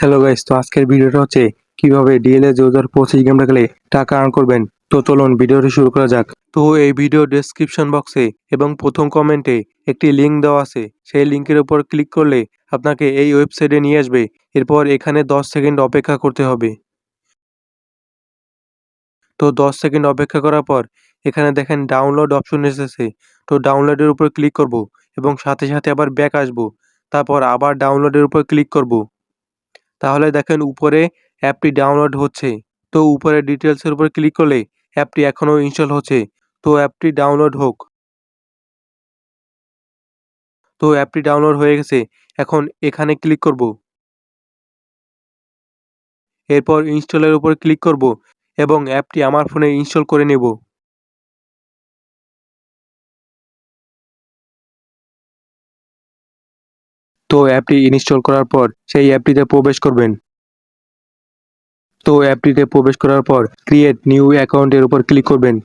Hello guys তো আজকের ভিডিওটা হচ্ছে কীভাবে ডিএলএ দু হাজার পঁচিশ গেমটা খেলে টাকা আর্ন করবেন। তো চলুন ভিডিওটি শুরু করা যাক। তো এই ভিডিও ডেসক্রিপশন বক্সে এবং প্রথম কমেন্টে একটি লিঙ্ক দেওয়া আছে। সেই লিঙ্কের উপর ক্লিক করলে আপনাকে এই ওয়েবসাইটে নিয়ে আসবে। এরপর এখানে দশ সেকেন্ড অপেক্ষা করতে হবে। তো দশ সেকেন্ড অপেক্ষা করার পর এখানে দেখেন ডাউনলোড অপশন এসেছে। তো ডাউনলোডের উপর ক্লিক করব এবং সাথে সাথে আবার ব্যাক আসব। তারপর আবার ডাউনলোডের উপর ক্লিক করব। তাহলে দেখেন উপরে অ্যাপটি ডাউনলোড হচ্ছে। তো উপরে ডিটেলসের উপর ক্লিক করলে অ্যাপটি এখনও ইনস্টল হচ্ছে। তো অ্যাপটি ডাউনলোড হোক। তো অ্যাপটি ডাউনলোড হয়ে গেছে। এখন এখানে ক্লিক করব। এরপর ইনস্টলের উপর ক্লিক করব এবং অ্যাপটি আমার ফোনে ইনস্টল করে নেব। তো অ্যাপটি ইনস্টল করার পর সেই অ্যাপটিতে প্রবেশ করবেন। তো অ্যাপটিতে প্রবেশ করার পর ক্রিয়েট নিউ অ্যাকাউন্টের উপর ক্লিক করবেন।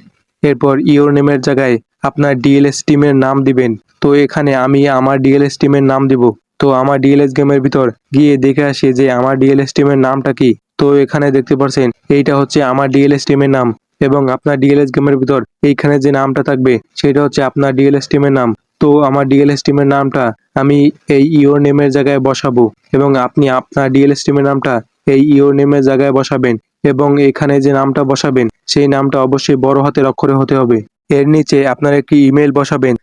এরপর ইওর নেমের জায়গায় আপনার ডিএলএস টিমের নাম দিবেন। তো এখানে আমি আমার ডিএলএস টিমের নাম দিব। তো আমার ডিএলএস গেমের ভিতর গিয়ে দেখে আসি যে আমার ডিএলএস টিমের নামটা কি। তো এখানে দেখতে পাচ্ছেন এইটা হচ্ছে আমার ডিএলএস টিমের নাম এবং আপনার ডিএলএস গেমের ভিতর এইখানে যে নামটা থাকবে, সেটা হচ্ছে আপনার ডিএলএস টিমের নাম। তো আমার ডিএলএস টিমের নামটা আমি এই ইওর নেমের জায়গায় বসাবো এবং আপনি আপনার ডিএলএস টিমের নামটা এই ইওর নেমের জায়গায় বসাবেন এবং এখানে যে নামটা বসাবেন সেই নামটা অবশ্যই বড় হাতের অক্ষরে হতে হবে। এর নিচে আপনার একটি ইমেল বসাবেন।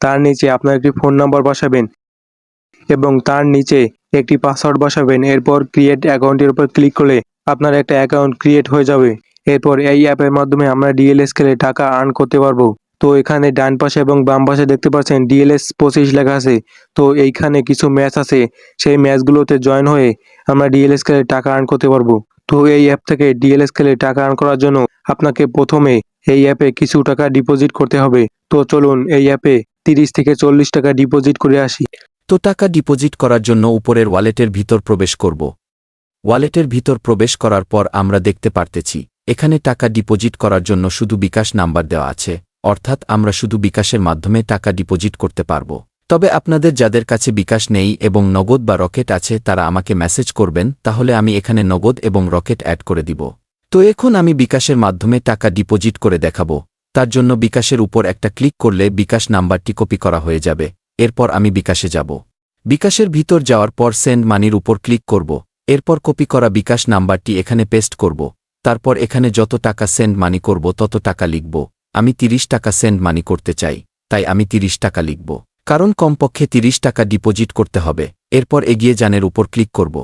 তার নিচে আপনার একটি ফোন নাম্বার বসাবেন এবং তার নিচে একটি পাসওয়ার্ড বসাবেন। এরপর ক্রিয়েট অ্যাকাউন্টের উপর ক্লিক করলে আপনার একটা অ্যাকাউন্ট ক্রিয়েট হয়ে যাবে। এরপর এই অ্যাপের মাধ্যমে আমরা ডিএলএস খেলে টাকা আর্ন করতে পারব। তো এখানে ডান পাশে এবং বাম পাশে দেখতে পাচ্ছেন ডিএলএস পঁচিশ লেখা আছে। তো এইখানে কিছু ম্যাচ আছে। সেই ম্যাচগুলোতে জয়েন হয়ে আমরা ডিএলএস খেলে টাকা আর্ন করতে পারব। তো এই অ্যাপ থেকে ডিএলএস খেলে টাকা আর্ন করার জন্য আপনাকে প্রথমে এই অ্যাপে কিছু টাকা ডিপোজিট করতে হবে। তো চলুন এই অ্যাপে তিরিশ থেকে চল্লিশ টাকা ডিপোজিট করে আসি। তো টাকা ডিপোজিট করার জন্য উপরের ওয়ালেটের ভিতর প্রবেশ করব। ওয়ালেটের ভিতর প্রবেশ করার পর আমরা দেখতে পারতেছি। এখানে টাকা ডিপোজিট করার জন্য শুধু বিকাশ নাম্বার দেওয়া আছে, অর্থাৎ আমরা শুধু বিকাশের মাধ্যমে টাকা ডিপোজিট করতে পারব। তবে আপনাদের যাদের কাছে বিকাশ নেই এবং নগদ বা রকেট আছে তারা আমাকে মেসেজ করবেন, তাহলে আমি এখানে নগদ এবং রকেট অ্যাড করে দিব। তো এখন আমি বিকাশের মাধ্যমে টাকা ডিপোজিট করে দেখাব। তার জন্য বিকাশের উপর একটা ক্লিক করলে বিকাশ নাম্বারটি কপি করা হয়ে যাবে। এরপর আমি বিকাশে যাব। বিকাশের ভিতর যাওয়ার পর সেন্ড মানির উপর ক্লিক করব। এরপর কপি করা বিকাশ নাম্বারটি এখানে পেস্ট করব। তারপর এখানে যত টাকা সেন্ড মানি করব, তত টাকা লিখব। আমি ৩০ টাকা সেন্ড মানি করতে চাই, তাই আমি ৩০ টাকা লিখব। কারণ কমপক্ষে ৩০ টাকা ডিপোজিট করতে হবে। এরপর এগিয়ে যানের উপর ক্লিক করব।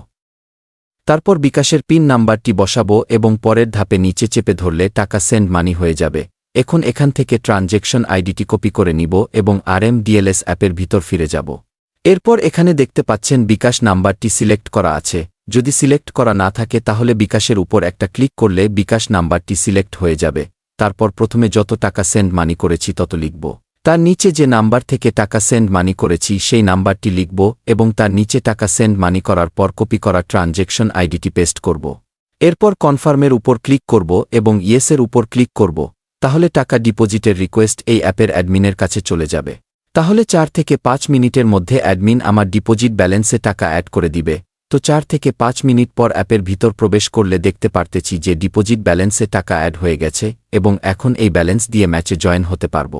তারপর বিকাশের পিন নাম্বারটি বসাবো এবং পরের ধাপে নিচে চেপে ধরলে টাকা সেন্ড মানি হয়ে যাবে। এখন এখান থেকে ট্রানজেকশন আইডিটি কপি করে নিব এবং আরএম ডিএলএস অ্যাপের ভিতর ফিরে যাব। এরপর এখানে দেখতে পাচ্ছেন বিকাশ নাম্বারটি সিলেক্ট করা আছে। যদি সিলেক্ট করা না থাকে তাহলে বিকাশের উপর একটা ক্লিক করলে বিকাশ নাম্বারটি সিলেক্ট হয়ে যাবে। তারপর প্রথমে যত টাকা সেন্ড মানি করেছি তত লিখব। তার নিচে যে নাম্বার থেকে টাকা সেন্ড মানি করেছি সেই নাম্বারটি লিখব এবং তার নিচে টাকা সেন্ড মানি করার পর কপি করা ট্রানজেকশন আইডিটি পেস্ট করব। এরপর কনফার্মের উপর ক্লিক করব এবং ইয়েসের উপর ক্লিক করব। তাহলে টাকা ডিপোজিটের রিকোয়েস্ট এই অ্যাপের অ্যাডমিনের কাছে চলে যাবে। তাহলে চার থেকে পাঁচ মিনিটের মধ্যে অ্যাডমিন আমার ডিপোজিট ব্যালেন্সে টাকা অ্যাড করে দিবে। তো চার থেকে পাঁচ মিনিট পর অ্যাপের ভিতর প্রবেশ করলে দেখতে পারতেছি যে ডিপোজিট ব্যালেন্সে টাকা অ্যাড হয়ে গেছে এবং এখন এই ব্যালেন্স দিয়ে ম্যাচে জয়েন হতে পারব।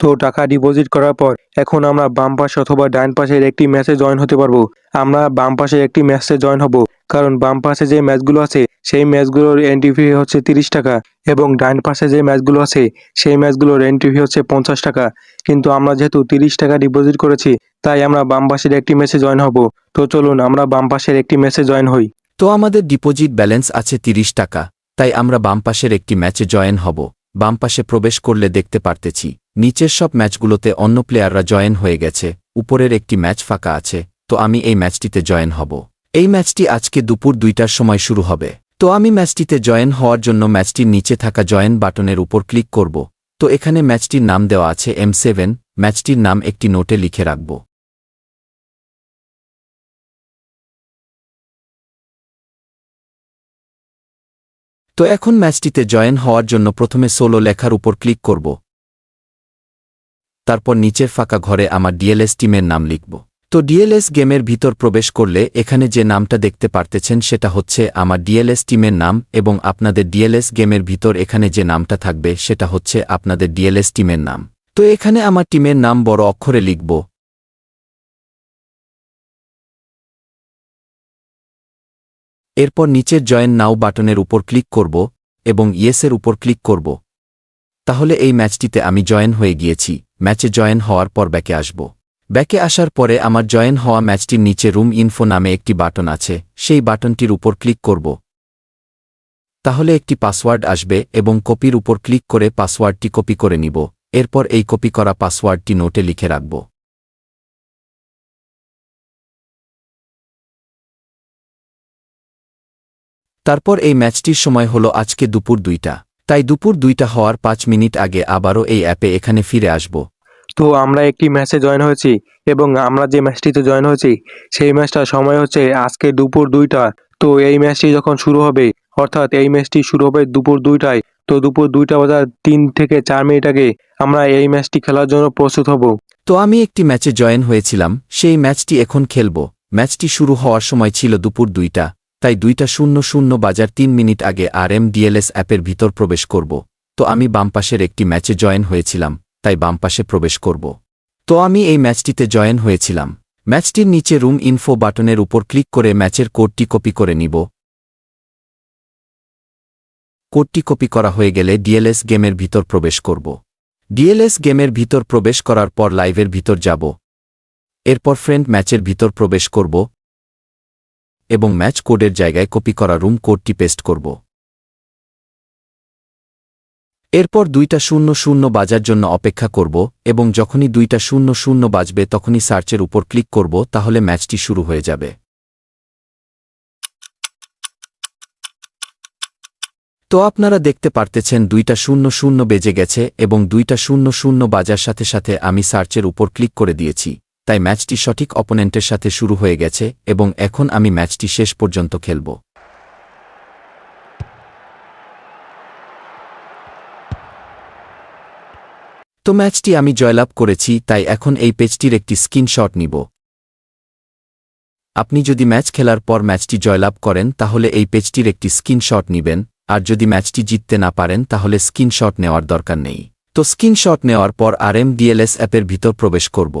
তো টাকা ডিপোজিট করার পর এখন আমরা বাম পাশে অথবা ডাইন পাশের একটি ম্যাচে জয়েন হতে পারব। আমরা বাম পাশে একটি ম্যাচে জয়েন হব। কারণ বাম পাশে যে ম্যাচগুলো আছে, সেই ম্যাচগুলোর এন্ট্রি ফি হচ্ছে তিরিশ টাকা এবং ডান পাশে যে ম্যাচগুলো আছে, সেই ম্যাচগুলোর এন্ট্রি ফি হচ্ছে পঞ্চাশ টাকা। কিন্তু আমরা যেহেতু তিরিশ টাকা ডিপোজিট করেছি, তাই আমরা বাম পাশের একটি ম্যাচে জয়েন হব। তো চলুন, আমরা বাম পাশের একটি ম্যাচে জয়েন হই। তো আমাদের ডিপোজিট ব্যালেন্স আছে ৩০ টাকা, তাই আমরা বাম পাশের একটি ম্যাচে জয়েন হব। বাম পাশে প্রবেশ করলে দেখতে পারতেছি, নিচের সব ম্যাচগুলোতে অন্য প্লেয়াররা জয়েন হয়ে গেছে, উপরের একটি ম্যাচ ফাঁকা আছে, তো আমি এই ম্যাচটিতে জয়েন হব। এই ম্যাচটি আজকে দুপুর দুইটার সময় শুরু হবে। তো আমি ম্যাচটিতে জয়েন হওয়ার জন্য ম্যাচটির নিচে থাকা জয়েন বাটনের উপর ক্লিক করব। তো এখানে ম্যাচটির নাম দেওয়া আছে এম সেভেন, ম্যাচটির নাম একটি নোটে লিখে রাখব। তো এখন ম্যাচটিতে জয়েন হওয়ার জন্য প্রথমে সোলো লেখার উপর ক্লিক করব। তারপর নিচের ফাঁকা ঘরে আমার ডিএলএস টিমের নাম লিখব। তো ডিএলএস গেমের ভিতর প্রবেশ করলে এখানে যে নামটা দেখতে পারতেছেন সেটা হচ্ছে আমার ডিএলএস টিমের নাম এবং আপনাদের ডিএলএস গেমের ভিতর এখানে যে নামটা থাকবে সেটা হচ্ছে আপনাদের ডিএলএস টিমের নাম। তো এখানে আমার টিমের নাম বড় অক্ষরে লিখব। এরপর নিচের জয়েন নাও বাটনের উপর ক্লিক করব এবং ইয়েসের উপর ক্লিক করব। তাহলে এই ম্যাচটিতে আমি জয়েন হয়ে গিয়েছি। ম্যাচে জয়েন হওয়ার পর ব্যাকে আসব। ব্যাকে আসার পরে আমার জয়েন হওয়া ম্যাচটির নিচে রুম ইনফো নামে একটি বাটন আছে, সেই বাটনটির উপর ক্লিক করব। তাহলে একটি পাসওয়ার্ড আসবে এবং কপির উপর ক্লিক করে পাসওয়ার্ডটি কপি করে নিব, এরপর এই কপি করা পাসওয়ার্ডটি নোটে লিখে রাখব। তারপর এই ম্যাচটির সময় হল আজকে দুপুর দুইটা, তাই দুপুর দুইটা হওয়ার পাঁচ মিনিট আগে আবারও এই অ্যাপে এখানে ফিরে আসব। তো আমরা একটি ম্যাচে জয়েন হয়েছি এবং আমরা যে ম্যাচটিতে জয়েন হয়েছি, সেই ম্যাচটার সময় হচ্ছে আজকে দুপুর দুইটা। তো এই ম্যাচটি যখন শুরু হবে, অর্থাৎ এই ম্যাচটি শুরু হবে দুপুর দুইটায়, তো দুপুর দুইটা বাজার তিন থেকে চার মিনিট আগে আমরা এই ম্যাচটি খেলার জন্য প্রস্তুত হব। তো আমি একটি ম্যাচে জয়েন হয়েছিলাম, সেই ম্যাচটি এখন খেলব। ম্যাচটি শুরু হওয়ার সময় ছিল দুপুর দুইটা, তাই দুইটা শূন্য শূন্য বাজার তিন মিনিট আগে আর এম ডিএলএস অ্যাপের ভিতর প্রবেশ করব। তো আমি বামপাশের একটি ম্যাচে জয়েন হয়েছিলাম। তাই বামপাশে প্রবেশ করব। তো আমি এই ম্যাচটিতে জয়েন হয়েছিলাম। ম্যাচটির নিচে রুম ইনফো বাটনের উপর ক্লিক করে ম্যাচের কোডটি কপি করে নিব। কোডটি কপি করা হয়ে গেলে ডিএলএস গেমের ভিতর প্রবেশ করব। ডিএলএস গেমের ভিতর প্রবেশ করার পর লাইভের ভিতর যাব। এরপর ফ্রেন্ড ম্যাচের ভিতর প্রবেশ করব এবং ম্যাচ কোডের জায়গায় কপি করা রুম কোডটি পেস্ট করব। এরপর দুইটা শূন্য শূন্য বাজার জন্য অপেক্ষা করব এবং যখনই দুইটা শূন্য শূন্য বাজবে তখনই সার্চের উপর ক্লিক করব তাহলে ম্যাচটি শুরু হয়ে যাবে। তো আপনারা দেখতে পারতেছেন দুইটা শূন্য শূন্য বেজে গেছে এবং দুইটা শূন্য শূন্য বাজার সাথে সাথে আমি সার্চের উপর ক্লিক করে দিয়েছি, তাই ম্যাচটি সঠিক অপোনেন্টের সাথে শুরু হয়ে গেছে এবং এখন আমি ম্যাচটি শেষ পর্যন্ত খেলব। তো ম্যাচটি আমি জয়লাভ করেছি, তাই এখন এই পেজটির একটি স্ক্রিনশট নিব। আপনি যদি ম্যাচ খেলার পর ম্যাচটি জয়লাভ করেন, তাহলে এই পেজটির একটি স্ক্রিনশট নিবেন, আর যদি ম্যাচটি জিততে না পারেন, তাহলে স্ক্রিনশট নেওয়ার দরকার নেই। তো স্ক্রিনশট নেওয়ার পর আর এম ডিএলএস অ্যাপের ভিতর প্রবেশ করব।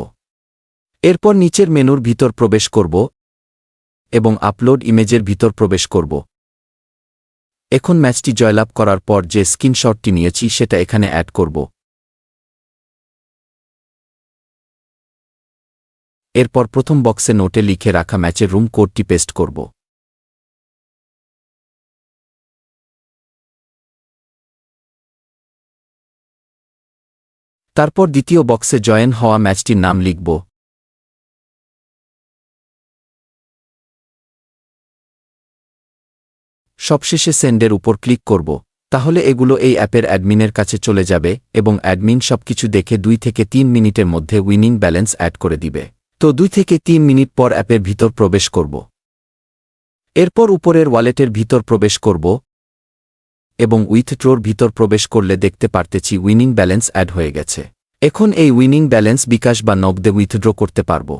এরপর নিচের মেনুর ভিতর প্রবেশ করব এবং আপলোড ইমেজের ভিতর প্রবেশ করব। এখন ম্যাচটি জয়লাভ করার পর যে স্ক্রিনশটটি নিয়েছি, সেটা এখানে অ্যাড করব। এরপর প্রথম বক্সে নোটে লিখে রাখা ম্যাচের রুম কোডটি পেস্ট করব। তারপর দ্বিতীয় বক্সে জয়েন হওয়া ম্যাচটির নাম লিখব। সবশেষে সেন্ডের উপর ক্লিক করব। তাহলে এগুলো এই অ্যাপের অ্যাডমিনের কাছে চলে যাবে এবং অ্যাডমিন সবকিছু দেখে দুই থেকে তিন মিনিটের মধ্যে উইনিং ব্যালেন্স অ্যাড করে দিবে। তো দুই থেকে তিন মিনিট পর অ্যাপের ভিতর প্রবেশ করব। এরপর উপরের ওয়ালেটের ভিতর প্রবেশ করব এবং উইথড্রোর ভিতর প্রবেশ করলে দেখতে পারতেছি উইনিং ব্যালেন্স অ্যাড হয়ে গেছে। এখন এই উইনিং ব্যালেন্স বিকাশ বা নগদে উইথড্র করতে পারব।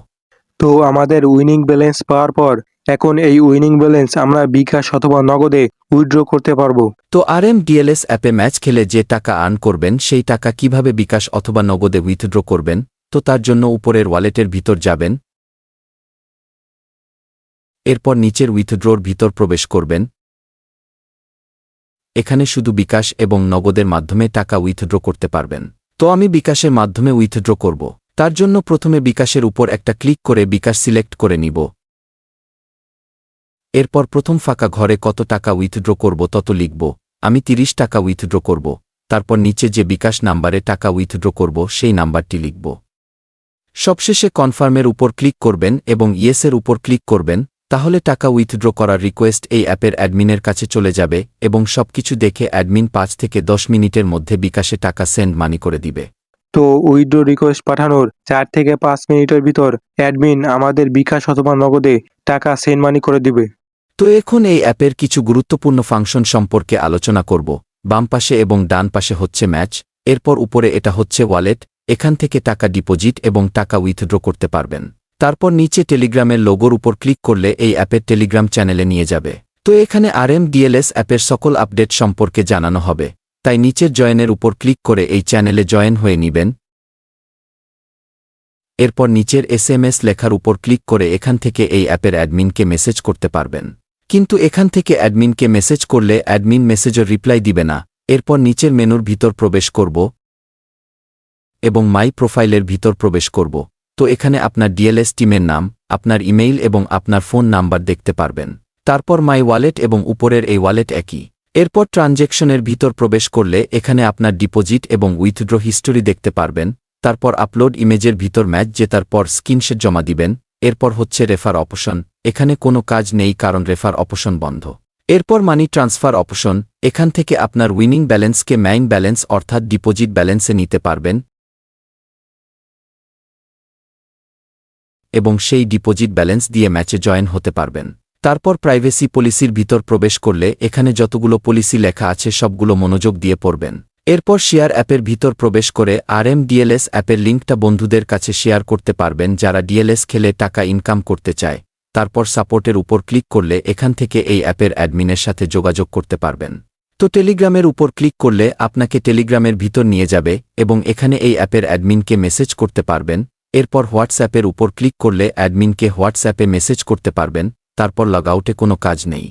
তো আমাদের উইনিং ব্যালেন্স পাওয়ার পর এখন এই উইনিং ব্যালেন্স আমরা বিকাশ অথবা নগদে উইথড্র করতে পারব। তো আর এম ডিএলএস অ্যাপে ম্যাচ খেলে যে টাকা আর্ন করবেন সেই টাকা কীভাবে বিকাশ অথবা নগদে উইথড্র করবেন? তো তার জন্য উপরের ওয়ালেটের ভিতর যাবেন। এরপর নিচের উইথড্রোর ভিতর প্রবেশ করবেন। এখানে শুধু বিকাশ এবং নগদের মাধ্যমে টাকা উইথড্র করতে পারবেন। তো আমি বিকাশের মাধ্যমে উইথড্র করব। তার জন্য প্রথমে বিকাশের উপর একটা ক্লিক করে বিকাশ সিলেক্ট করে নিব। এরপর প্রথম ফাঁকা ঘরে কত টাকা উইথড্র করব তত লিখব। আমি ৩০ টাকা উইথড্র করব। তারপর নিচে যে বিকাশ নাম্বারে টাকা উইথড্র করব, সেই নাম্বারটি লিখব। সবশেষে কনফার্মের উপর ক্লিক করবেন এবং ইয়েসের উপর ক্লিক করবেন তাহলে টাকা উইথড্র করার রিকোয়েস্ট এই অ্যাপের অ্যাডমিনের কাছে চলে যাবে এবং সবকিছু দেখে অ্যাডমিন পাঁচ থেকে দশ মিনিটের মধ্যে বিকাশে টাকা সেন্ড মানি করে দিবে। তো উইথড্র রিকোয়েস্ট পাঠানোর চার থেকে পাঁচ মিনিটের ভিতর অ্যাডমিন আমাদের বিকাশ অথবা নগদে টাকা সেন্ড মানি করে দিবে। তো এখন এই অ্যাপের কিছু গুরুত্বপূর্ণ ফাংশন সম্পর্কে আলোচনা করব। বাম পাশে এবং ডান পাশে হচ্ছে ম্যাচ এরপর উপরে এটা হচ্ছে ওয়ালেট এখান থেকে টাকা ডিপোজিট এবং টাকা উইথড্র করতে পারবেন। তারপর নিচে টেলিগ্রামের লোগোর উপর ক্লিক করলে এই অ্যাপের টেলিগ্রাম চ্যানেলে নিয়ে যাবে। তো এখানে আরএম ডিএলএস অ্যাপের সকল আপডেট সম্পর্কে জানানো হবে। তাই নিচের জয়েনের উপর ক্লিক করে এই চ্যানেলে জয়েন হয়ে নিবেন। এরপর নিচের এসএমএস লেখার উপর ক্লিক করে এখান থেকে এই অ্যাপের অ্যাডমিনকে মেসেজ করতে পারবেন। কিন্তু এখান থেকে অ্যাডমিনকে মেসেজ করলে অ্যাডমিন মেসেজের রিপ্লাই দিবে না। এরপর নিচের মেনুর ভিতর প্রবেশ করব। এবং মাই প্রোফাইলের ভিতর প্রবেশ করব। তো এখানে আপনার ডিএলএস টিমের নাম, আপনার ইমেইল এবং আপনার ফোন নাম্বার দেখতে পারবেন। তারপর মাই ওয়ালেট এবং উপরের এই ওয়ালেট একই। এরপর ট্রানজ্যাকশনের ভিতর প্রবেশ করলে এখানে আপনার ডিপোজিট এবং উইথড্র হিস্টোরি দেখতে পারবেন। তারপর আপলোড ইমেজের ভিতর ম্যাচ জেতার পর স্ক্রিনশট জমা দিবেন। এরপর হচ্ছে রেফার অপশন। এখানে কোনো কাজ নেই কারণ রেফার অপশন বন্ধ। এরপর মানি ট্রান্সফার অপশন। এখান থেকে আপনার উইনিং ব্যালেন্সকে ম্যাইন ব্যালেন্স অর্থাৎ ডিপোজিট ব্যালেন্সে নিতে পারবেন। এবং সেই ডিপোজিট ব্যালেন্স দিয়ে ম্যাচে জয়েন হতে পারবেন। তারপর প্রাইভেসি পলিসির ভিতর প্রবেশ করলে এখানে যতগুলো পলিসি লেখা আছে সবগুলো মনোযোগ দিয়ে পড়বেন। এরপর শেয়ার অ্যাপের ভিতর প্রবেশ করে আরএম ডিএলএস অ্যাপের লিঙ্কটা বন্ধুদের কাছে শেয়ার করতে পারবেন যারা ডিএলএস খেলে টাকা ইনকাম করতে চায়। তারপর সাপোর্টের উপর ক্লিক করলে এখান থেকে এই অ্যাপের অ্যাডমিনের সাথে যোগাযোগ করতে পারবেন। তো টেলিগ্রামের উপর ক্লিক করলে আপনাকে টেলিগ্রামের ভিতর নিয়ে যাবে এবং এখানে এই অ্যাপের অ্যাডমিনকে মেসেজ করতে পারবেন। এরপর হোয়াটসঅ্যাপের উপর ক্লিক করলে অ্যাডমিনকে হোয়াটসঅ্যাপে মেসেজ করতে পারবেন, তারপর লগ আউটে কোনো কাজ নেই।